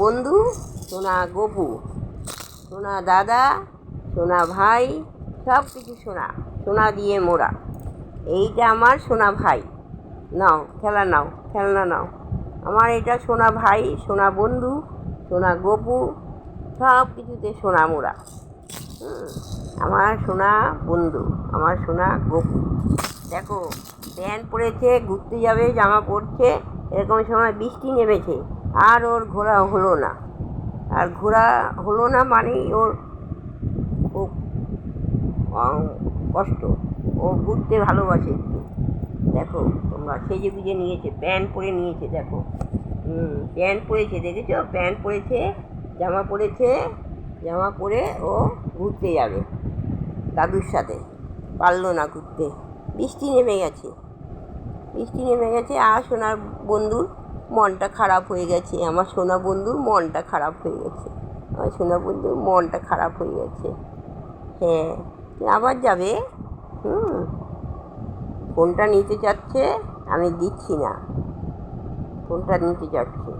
বন্ধু, সোনা গপু, সোনা দাদা, সোনা ভাই, সব কিছু সোনা সোনা দিয়ে মোড়া। এইটা আমার সোনা ভাই। নাও, খেলা নাও, খেলনা নাও। আমার এটা সোনা ভাই, সোনা বন্ধু, সোনা গপু, সব কিছুতে সোনা মোড়া। আমার সোনা বন্ধু, আমার সোনা গপু। দেখো, প্যান্ট পরেছে, ঘুরতে যাবে, জামা পরছে, এরকম সময় বৃষ্টি নেমেছে। আর ওর ঘোরা হলো না। আর ঘোরা হলো না মানেই ওর খুব কষ্ট। ও ঘুরতে ভালোবাসে। দেখো, তোমরা সেজে গুজে নিয়েছে, প্যান্ট পরে নিয়েছে, দেখো। হুম, প্যান্ট পরেছে, দেখেছ? প্যান্ট পরেছে, জামা পরেছে, জামা পরে ও ঘুরতে যাবে দাদুর সাথে। পারল না ঘুরতে। বৃষ্টি নেমে গেছে। বৃষ্টি নেমে গেছে। আর সোনার বন্ধুর মনটা খারাপ হয়ে গেছে। আমার সোনা বন্ধুর মনটা খারাপ হয়ে গেছে। আমার সোনা বন্ধুর মনটা খারাপ হয়ে গেছে। হ্যাঁ আবার যাবে? হুম। ফোনটা নিতে চাচ্ছে আমি দিচ্ছি না। ফোনটা নিতে চাচ্ছে